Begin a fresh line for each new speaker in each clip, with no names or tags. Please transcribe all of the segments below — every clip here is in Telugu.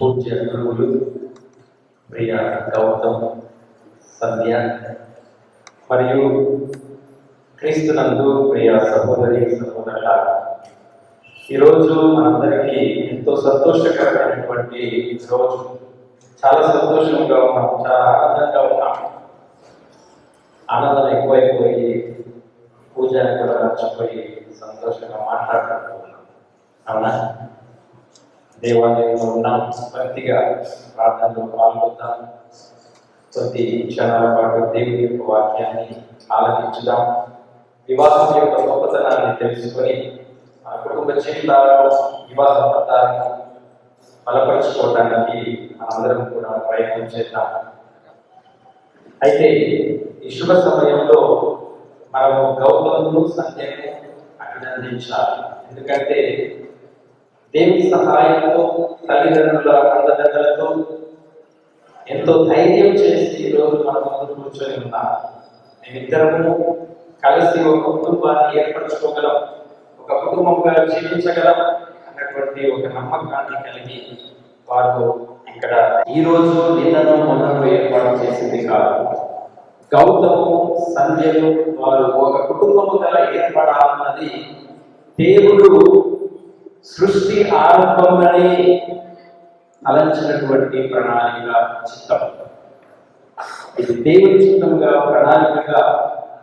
పూజ్య గురువులు ప్రియ గౌతమ్ సంధ్య మరియు క్రీస్తునందు ప్రియ సహోదరి సహోదరుల ఈరోజు మనందరికీ ఎంతో సంతోషకరమైనటువంటి రోజు. చాలా సంతోషంగా ఉన్నాం చాలా ఆనందంగా ఉన్నాం. ఆనందం ఎక్కువైపోయి పూజని కూడా మర్చిపోయి సంతోషంగా మాట్లాడుకుంటున్నాం అవునా? దేవాలయంలో ఉన్నాం. భక్తిగా ప్రార్థనలో పాల్గొద్దాం ప్రతి క్షణాల పాటు దేవుని యొక్క వాక్యాన్ని ఆలకించుదాం. వివాహం యొక్క గొప్పతనాన్ని తెలుసుకొని మన కుటుంబ జీవితాలను వివాహ పత్రాలను బలపరుచుకోవడానికి మనందరం కూడా ప్రయత్నం చేద్దాం. అయితే ఈ శుభ సమయంలో మనము గౌరవము సత్యము అభినందించాలి. ఎందుకంటే దేవుని సహాయంతో తల్లిదండ్రుల అండదండలతో ఎంతో ధైర్యం చేసి ఈరోజు మన ముందు కూర్చొని ఉన్నాం. మేమిద్దరము కలిసి ఒక కుటుంబాన్ని ఏర్పరచుకోగలం ఒక కుటుంబంగా జీవించగలం అన్నటువంటి ఒక నమ్మకాన్ని కలిగి వారు ఇక్కడ ఈ రోజు నిన్నను మొన్నను ఏర్పాటు చేసింది కాదు. గౌతము సంధ్యలు వారు ఒక కుటుంబముగా ఏర్పడాలన్నది దేవుడు సృష్టి ఆరంభంలోనే అలంచినటువంటి ప్రణాళిక చిత్తం. ఇది దేవుని చిత్తంగా ప్రణాళికగా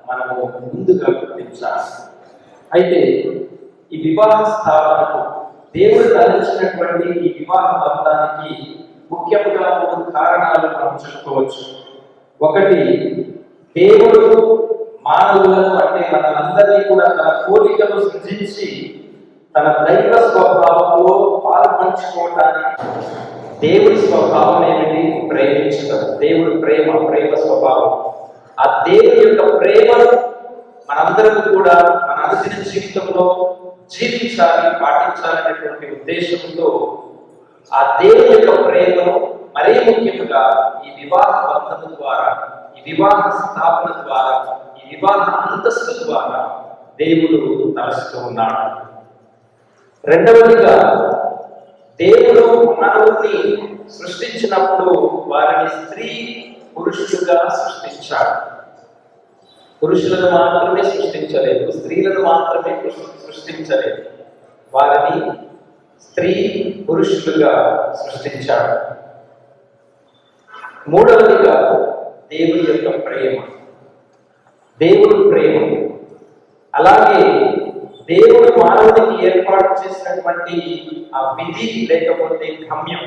మనము ముందుగా గుర్తించాలి. అయితే ఈ వివాహ స్థాపనకు దేవుడు తలంచినటువంటి ఈ వివాహ బంధానికి ముఖ్యంగా మూడు కారణాలు మనం చెప్పుకోవచ్చు. ఒకటి దేవుడు మానవులను అంటే మనందరినీ కూడా తన కోరికలు సృజించి తన దైవ స్వభావంలో పాల్పంచుకోవటానికి దేవుడి స్వభావం ఏమిటి? ప్రేమించడం దేవుడు ప్రేమ ప్రేమ స్వభావం. ఆ దేవుని యొక్క ప్రేమను మనందరం కూడా మన అనుదిన జీవితంలో జీవించాలి పాటించాలనేటువంటి ఉద్దేశంతో ఆ దేవుని యొక్క ప్రేమను మరీ ముఖ్యంగా ఈ వివాహ బంధము ద్వారా ఈ వివాహ స్థాపన ద్వారా ఈ వివాహ అంతస్తు ద్వారా దేవుడు తలస్తూ ఉన్నాడు. రెండవదిగా దేవుడు మానవుని సృష్టించినప్పుడు వారిని స్త్రీ పురుషులుగా సృష్టించాడు. పురుషులను మాత్రమే సృష్టించలేదు స్త్రీలను మాత్రమే సృష్టించలేదు. వారిని స్త్రీ పురుషులుగా సృష్టించాడు. మూడవదిగా దేవుని యొక్క ప్రేమ. దేవుడు ప్రేమ. అలాగే దేవుడు మానవుడికి ఏర్పాటు చేసినటువంటి ఆ విధి లేకపోతే గమ్యం.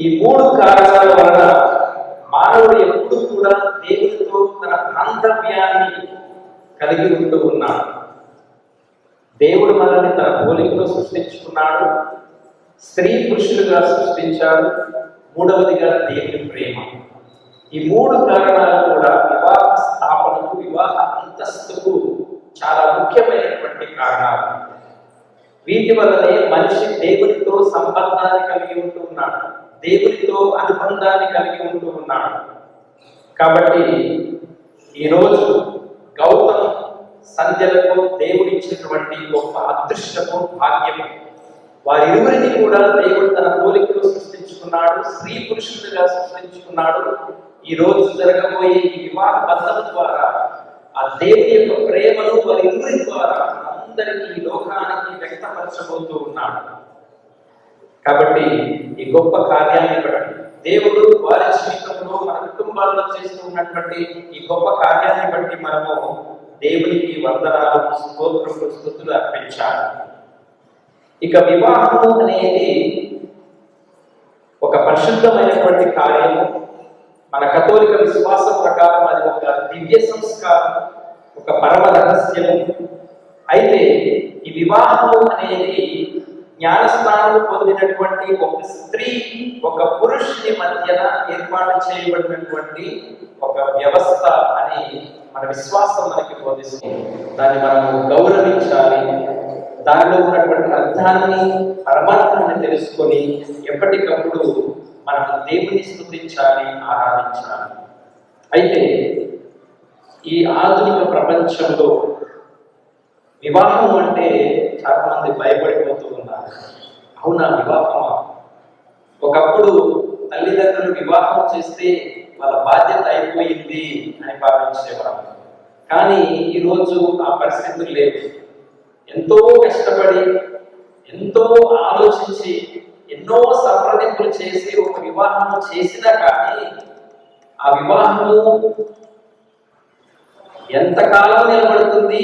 ఈ మూడు కారణాల వలన మానవుడు ఎప్పుడు కూడా దేవుడితో తన బాంధవ్యాన్ని కలిగి ఉంటూ ఉన్నాడు. దేవుడు మనల్ని తన పోలికలో సృష్టించుకున్నాడు. స్త్రీ పురుషులుగా సృష్టించాడు. మూడవదిగా దేవుని ప్రేమ. ఈ మూడు కారణాలు కూడా వివాహ స్థాపనకు వివాహ అంతస్తుకు చాలా ముఖ్యమైనటువంటి కారణాలు. వీటి వల్లనే మనిషి దేవునితో సంబంధాన్ని కలిగి ఉంటూ ఉన్నాడు దేవునితో అనుబంధాన్ని కలిగి ఉంటూ ఉన్నాడు కాబట్టి ఈరోజు గౌతమ్ సంధ్యలకు దేవుడిచ్చినటువంటి గొప్ప అదృష్టము భాగ్యము. వారిరువురిని కూడా దేవుడు తన పోలికలో సృష్టించుకున్నాడు స్త్రీ పురుషులుగా సృష్టించుకున్నాడు ఈ రోజు జరగబోయే ఈ వివాహ బంధం ద్వారా ఆ దేవుని యొక్క ప్రేమను వారిరువురి ద్వారా అందరికీ ఈ లోకానికి వ్యక్తపరచబోతూ ఉన్నాడు. కాబట్టి ఈ గొప్ప కార్యాన్ని బట్టి దేవుడు వారి జీవితంలో మన కుటుంబాల్లో చేస్తూ ఉన్నటువంటి ఈ గొప్ప కార్యాన్ని బట్టి మనము దేవునికి వందనాలు స్తోత్రములు స్థుతులు అర్పించాలి. ఇక వివాహము అనేది ఒక పరిశుద్ధమైనటువంటి కార్యము. మన కథోలిక విశ్వాసం ప్రకారం అది ఒక దివ్య సంస్కారం ఒక పరమ రహస్యము. అయితే ఈ వివాహము అనేది జ్ఞానస్థానం పొందినటువంటి ఒక స్త్రీ ఒక పురుషుని మధ్యన ఏర్పాటు చేయబడినటువంటి ఒక వ్యవస్థ అని మన విశ్వాసం మనకి బోధిస్తుంది. దాన్ని మనము గౌరవించాలి. దానిలో ఉన్నటువంటి అర్థాన్ని పరమార్థాన్ని తెలుసుకొని ఎప్పటికప్పుడు మనం దేవుని స్మృతించాలి ఆరాధించాలి. అయితే ఈ ఆధునిక ప్రపంచంలో వివాహం అంటే చాలా మంది భయపడిపోతూ ఉన్నారు. అవునా వివాహమా? ఒకప్పుడు తల్లిదండ్రులు వివాహం చేస్తే వాళ్ళ బాధ్యత అయిపోయింది అని భావించేవారు. కానీ ఈరోజు ఆ పరిస్థితులు లేవు. ఎంతో కష్టపడి ఎంతో ఆలోచించి ఎన్నో సంప్రదింపులు చేసి ఒక వివాహం చేసినా కానీ ఆ వివాహము ఎంతకాలం నిలబడుతుంది?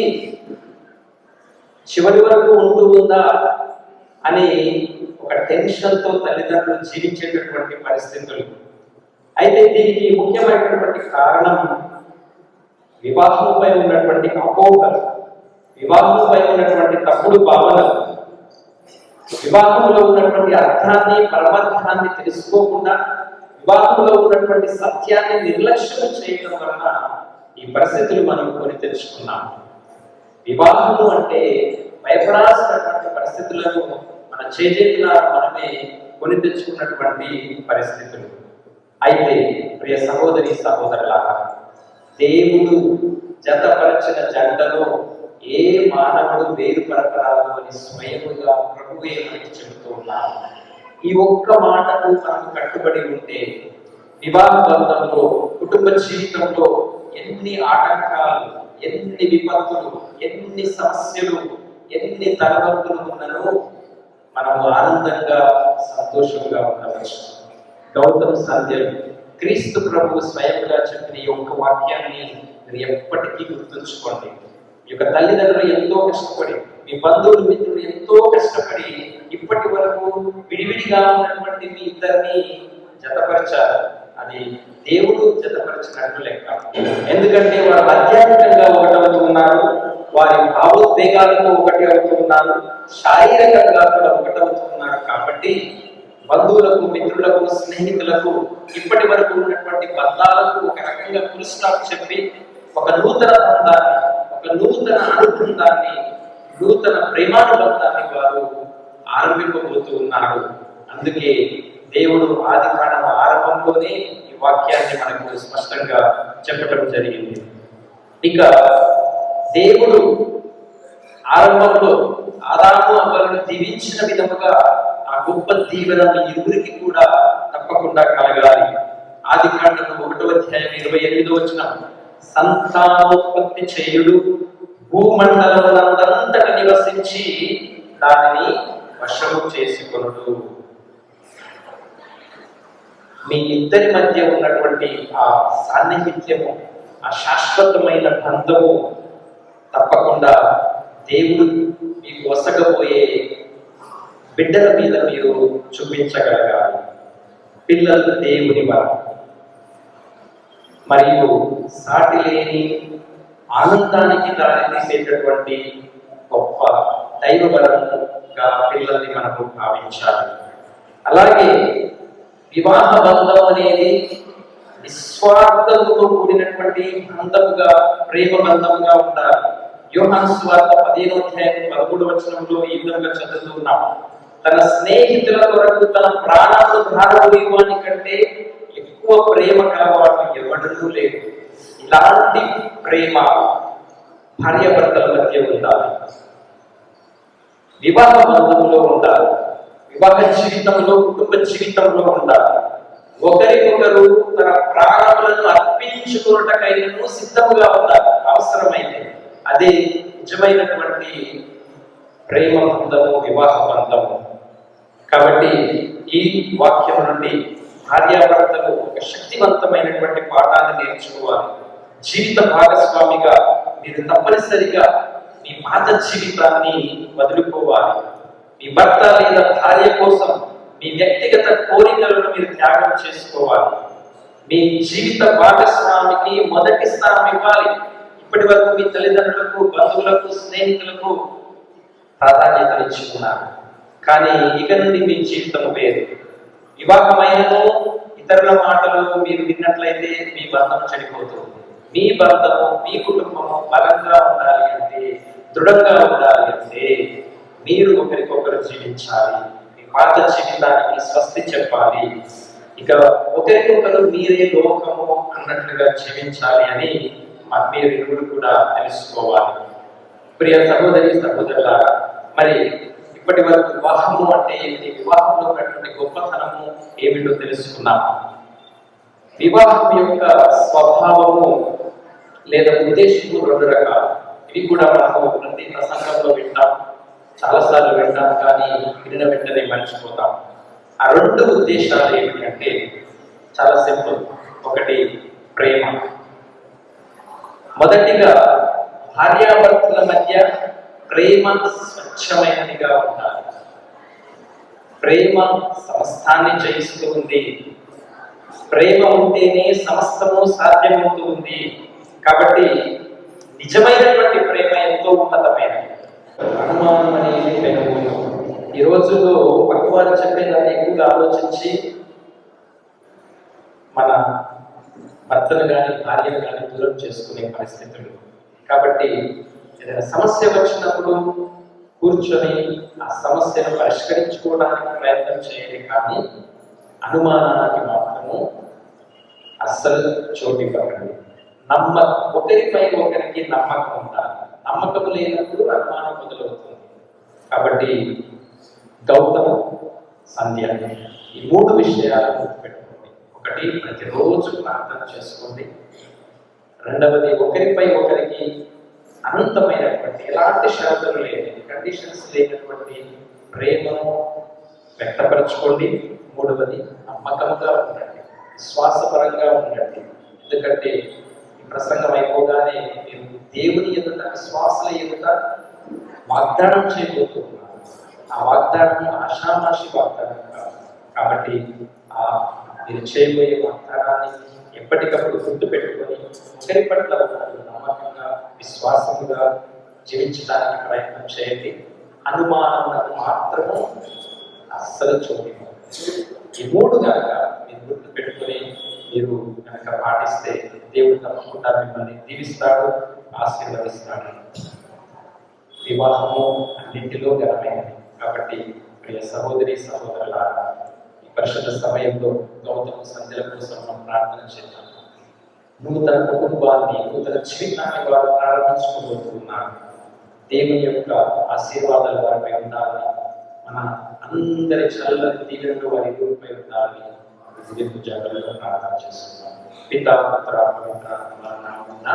చివరి వరకు ఉంటూ ఉందా అని ఒక టెన్షన్తో తల్లిదండ్రులు జీవించేటటువంటి పరిస్థితులు. అయితే దీనికి ముఖ్యమైనటువంటి కారణం వివాహంపై ఉన్నటువంటి అపోహలు. వివాహంపై ఉన్నటువంటి తప్పుడు భావనలు వివాహంలో ఉన్నటువంటి అర్థాన్ని పరమార్థాన్ని తెలుసుకోకుండా వివాహంలో ఉన్నటువంటి సత్యాన్ని నిర్లక్ష్యం చేయడం వలన ఈ పరిస్థితులు మనం కొని తెలుసుకున్నాం. వివాహము అంటే భయపడాల్సినటువంటి పరిస్థితులను మన చేజేతుల మనమే కొని తెచ్చుకున్నటువంటి పరిస్థితులు. అయితే ప్రియ సహోదరి సహోదరులారా దేవుడు జతపరచిన జంటలో ఏ మానవుడు వేరుపరపరాదు అని స్వయముగా ప్రభువే మనకి చెబుతూ ఉన్నారు. ఈ ఒక్క మాటకు మనం కట్టుబడి ఉంటే వివాహ బంధంలో కుటుంబ జీవితంలో ఎన్ని ఆటంకాలు ఎన్ని విపత్తులు ఎన్ని సమస్యలు ఎన్ని తలవంతులు ఉన్నను మనము ఆనందంగా సంతోషంగా ఉండవచ్చు. గౌతమ్ సంధ్యం క్రీస్తు ప్రభు స్వయంగా చెప్పిన ఈ ఒక్క వాక్యాన్ని మీరు ఎప్పటికీ గుర్తుంచుకోండి. ఈ యొక్క తల్లిదండ్రులు ఎంతో కష్టపడి మీ బంధువులు మిత్రులు ఎంతో కష్టపడి ఇప్పటి వరకు విడివిడిగా ఉన్నటువంటి మీ ఇద్దరిని జతపరచారు. అది దేవుడు జతపరిచినట్టు లెక్క. ఎందుకంటే వారు ఆధ్యాత్మికంగా ఒకటవుతూ ఉన్నారు వారి భావోద్వేగాలతో ఒకటి అవుతూ ఉన్నారు శారీరకంగా కూడా ఒకటవుతూ ఉన్నారు. కాబట్టి బంధువులకు మిత్రులకు స్నేహితులకు ఇప్పటి వరకు ఉన్నటువంటి బంధాలకు ఒక రకంగా ఫుల్ స్టాప్ చెప్పి ఒక నూతన బంధాన్ని ఒక నూతన అనుబంధాన్ని నూతన ప్రేమానుబంధాన్ని వారు ఆరంభింపబోతూ ఉన్నారు. అందుకే దేవుడు ఆది కాలం ఆరంభంలోనే ఈ వాక్యాన్ని మనకు స్పష్టంగా చెప్పటం జరిగింది. ఇక దేవుడు ఆరంభంలో ఆదాము అవ్వలను దీవించిన విధముగా ఆ గొప్ప దీవెన మీ ఇరువురికి కూడా తప్పకుండా కలగాలి. ఆది కాండము ఒకటో అధ్యాయం ఇరవై ఎనిమిదో వచ్చిన సంతానోత్పత్తి చేయుడు. భూమండలమునందంతట నివసించి దానిని వశము చేసుకొనుడు. మీ ఇద్దరి మధ్య ఉన్నటువంటి ఆ సాన్నిహిత్యము ఆ శాశ్వతమైన బంధము తప్పకుండా దేవుడు మీకు వసకపోయే బిడ్డల మీద మీరు చూపించగలగాలి. పిల్లలు దేవుని వరం. మరియు సాటి లేని ఆనందానికి దారితీసేటటువంటి గొప్ప దైవ బలంగా పిల్లల్ని మనకు భావించాలి. అలాగే వివాహ బంధం అనేది నిస్వార్థంతో కూడినటువంటి బంధముగా ప్రేమ బంధముగా ఉండాలి. యోహాను స్వార్థ పదిహేను అధ్యాయం పదమూడు వచనంలో ఈ విధంగా చదువుతున్నాం తన స్నేహితుల కొరకు తన ప్రాణాలు ధారపోయేవాని కంటే ఎక్కువ ప్రేమ కలవాడు ఎవడూ లేడు ఇలాంటి ప్రేమ భార్యాభర్తల మధ్య ఉండాలి. వివాహ బంధంలో ఉండాలి. వివాహ జీవితంలో కుటుంబ జీవితంలో ఉండాలి. ఒకరికొకరు తన ప్రాణములను అర్పించుకున్నటకైనను సిద్ధముగా ఉండాలి. అవసరమైతే అదే నిజమైనటువంటి ప్రేమ బంధము వివాహ బంధము. కాబట్టి ఈ వాక్యం నుండి భార్యాభర్తలు ఒక శక్తివంతమైనటువంటి పాఠాన్ని నేర్చుకోవాలి. జీవిత భాగస్వామిగా మీరు తప్పనిసరిగా మీ పాత జీవితాన్ని వదులుకోవాలి. మీ భర్త లేదా భార్య కోసం మీ వ్యక్తిగత కోరికలను మీరు త్యాగం చేసుకోవాలి. మీ జీవిత భాగస్వామికి మొదటి స్థానం ఇవ్వాలి. ఇప్పటి వరకు మీ తల్లిదండ్రులకు బంధువులకు స్నేహితులకు ప్రాధాన్యత ఇచ్చుకున్నారు కానీ ఇక నుండి మీ జీవితం వేరు. వివాహమైనను ఇతరుల మాటలు మీరు విన్నట్లయితే మీ బంధం చెడిపోతుంది. మీ బంధము మీ కుటుంబము బలంగా ఉండాలి అంటే దృఢంగా ఉండాలి అంటే మీరు ఒకరికొకరు జీవించాలి. మీ పాత జీవితానికి స్వస్తి చెప్పాలి. ఇక ఒకరికొకరు మీరే లోకము అన్నట్లుగా జీవించాలి అని మీరు కూడా తెలుసుకోవాలి. ప్రియ సహోదరి సహోదరులారా మరి ఇప్పటి వరకు వివాహము అంటే ఏమిటి? వివాహంలో ఉన్నటువంటి గొప్పతనము ఏమిటో తెలుసుకున్నాం వివాహం యొక్క స్వభావము లేదా ఉద్దేశము రెండు రకాలు. ఇవి కూడా మనము ప్రతి ప్రసంగంలో వింటాం. చాలాసార్లు వింటాం కానీ వినిన వెంటనే మర్చిపోతాం. ఆ రెండు ఉద్దేశాలు ఏమిటి అంటే చాలా సింపుల్. ఒకటి ప్రేమ. మొదటిగా భార్యాభర్తల మధ్య ప్రేమ స్వచ్ఛమైనదిగా ఉండాలి. ప్రేమ సమస్తాన్ని జయిస్తూ ఉంది ప్రేమ ఉంటేనే సమస్తము సాధ్యమవుతుంది. కాబట్టి నిజమైనటువంటి ప్రేమ ఎంతో ఉన్నతమైనది. అనుమానం అనేది పెనుగులు ఈ రోజుల్లో పక్కవారు చెప్పేదాన్ని ఎక్కువగా ఆలోచించి మన భర్తను కానీ భార్యను కానీ దూరం చేసుకునే పరిస్థితులు. కాబట్టి ఏదైనా సమస్య వచ్చినప్పుడు కూర్చొని ఆ సమస్యను పరిష్కరించుకోవడానికి ప్రయత్నం చేయాలి కానీ అనుమానానికి మాత్రము అస్సలు చోటు ఇవ్వకండి నమ్మ ఒకరిపై ఒకరికి నమ్మకం ఉండాలి. నమ్మకం లేనప్పుడు అనుమానం మొదలవుతుంది. కాబట్టి గౌతమ సంధ్య ఈ మూడు విషయాలు గుర్తుపెట్టుకోండి. ఒకటి ప్రతిరోజు ప్రార్థన చేసుకోండి. రెండవది ఒకరిపై ఒకరికి అనంతమైనటువంటి ఎలాంటి షరతులు లేని కండిషన్స్ లేనటువంటి ప్రేమను వ్యక్తపరచుకోండి. మూడవది నమ్మకంగా ఉండండి. విశ్వాసపరంగా ఉండండి. ఎందుకంటే ఈ ప్రసంగం అయిపోగానే మీరు దేవుని ఎదుట విశ్వాసుల ఎదుట వాగ్దానం చేయబోతున్నారు. ఆ వాగ్దానం ఆషామాషి వాగ్దానం కాదు. కాబట్టి ఆ మీరు చేయబోయే వాగ్దానాన్ని ఎప్పటికప్పుడు గుర్తు పెట్టుకొని ఒకరి పట్ల ఒకరు విశ్వాసంగా జీవించడానికి ప్రయత్నం చేయండి. అనుమానం మాత్రము అస్సలు చూడండి ఈ మూడు కనుక మీరు గుర్తు పెట్టుకుని మీరు కనుక పాటిస్తే దేవుడు తప్పకుండా మిమ్మల్ని దీవిస్తాడు ఆశీర్వదిస్తాడు. వివాహము అన్నింటిలో ఘనమైనది. కాబట్టి ప్రియ సహోదరి సహోదరుల ఈ పరిశుద్ధ సమయంలో గౌతమ సంధ్యల కోసం మనం ప్రార్థన చేద్దాం. నూతన కుటుంబాన్ని నూతన జీవితాన్ని వారు ప్రారంభించుకోబోతున్నారు దేవుని యొక్క ఆశీర్వాదాలు వారిపై ఉండాలి. మన అందరి చల్లని తీరంలో వారి గురిపై ఉండాలి. దిగు జాగ్రత్తగా ప్రార్థన చేస్తున్నాం పితా పుత్ర
నామన్న